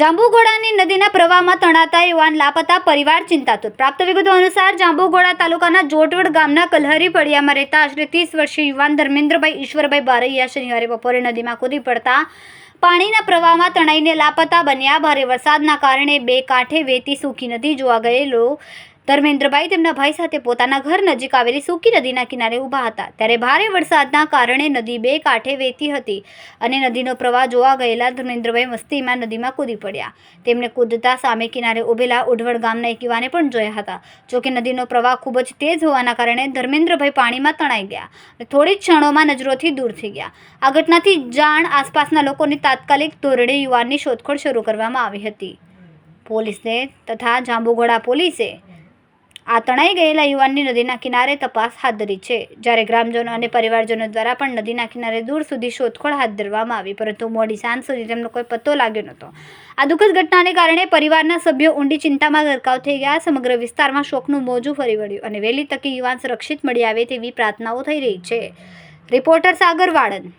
જાંબુઘોડાની નદીના પ્રવાહમાં તણાતા યુવાન લાપતા પરિવાર ચિંતાતુર. પ્રાપ્ત વિગતો અનુસાર જાંબુઘોડા તાલુકાના જોટવડ ગામના કલહરી ફળિયામાં રહેતા આશરે ત્રીસ વર્ષીય યુવાન ધર્મેન્દ્રભાઈ ઈશ્વરભાઈ બારૈયા શનિવારે બપોરે નદીમાં કૂદી પડતા પાણીના પ્રવાહમાં તણાઈને લાપતા બન્યા. ભારે વરસાદના કારણે બે કાંઠે વેતી સૂકી નદી જોવા ગયેલો ધર્મેન્દ્રભાઈ તેમના ભાઈ સાથે પોતાના ઘર નજીક આવેલી સૂકી નદીના કિનારે ઊભા હતા. ત્યારે ભારે વરસાદના કારણે નદી બે કાંઠે વહેતી હતી અને નદીનો પ્રવાહ જોવા ગયેલા ધર્મેન્દ્રભાઈ મસ્તીમાં નદીમાં કૂદી પડ્યા. તેમણે કૂદતા સામે કિનારે ઊભેલા ઉઢવડ ગામના એક યુવાને પણ જોયા હતા. જોકે નદીનો પ્રવાહ ખૂબ જ તેજ હોવાના કારણે ધર્મેન્દ્રભાઈ પાણીમાં તણાઈ ગયા અને થોડી જ ક્ષણોમાં નજરોથી દૂર થઈ ગયા. આ ઘટનાથી જાણ આસપાસના લોકોની તાત્કાલિક ધોરણે યુવાનની શોધખોળ શરૂ કરવામાં આવી હતી. પોલીસને તથા જાંબુઘોડા પોલીસે આ તણાઈ ગયેલા યુવાનની નદીના કિનારે તપાસ હાથ ધરી છે. જ્યારે ગ્રામજનો અને પરિવારજનો દ્વારા પણ નદીના કિનારે દૂર સુધી શોધખોળ હાથ ધરવામાં આવી, પરંતુ મોડી સાંજ સુધી તેમનો કોઈ પત્તો લાગ્યો નહોતો. આ દુઃખદ ઘટનાને કારણે પરિવારના સભ્યો ઊંડી ચિંતામાં ગરકાવ થઈ ગયા. સમગ્ર વિસ્તારમાં શોકનું મોજું ફરી વળ્યું અને વહેલી તકે યુવાન સુરક્ષિત મળી આવે તેવી પ્રાર્થનાઓ થઈ રહી છે. રિપોર્ટર સાગર વાળન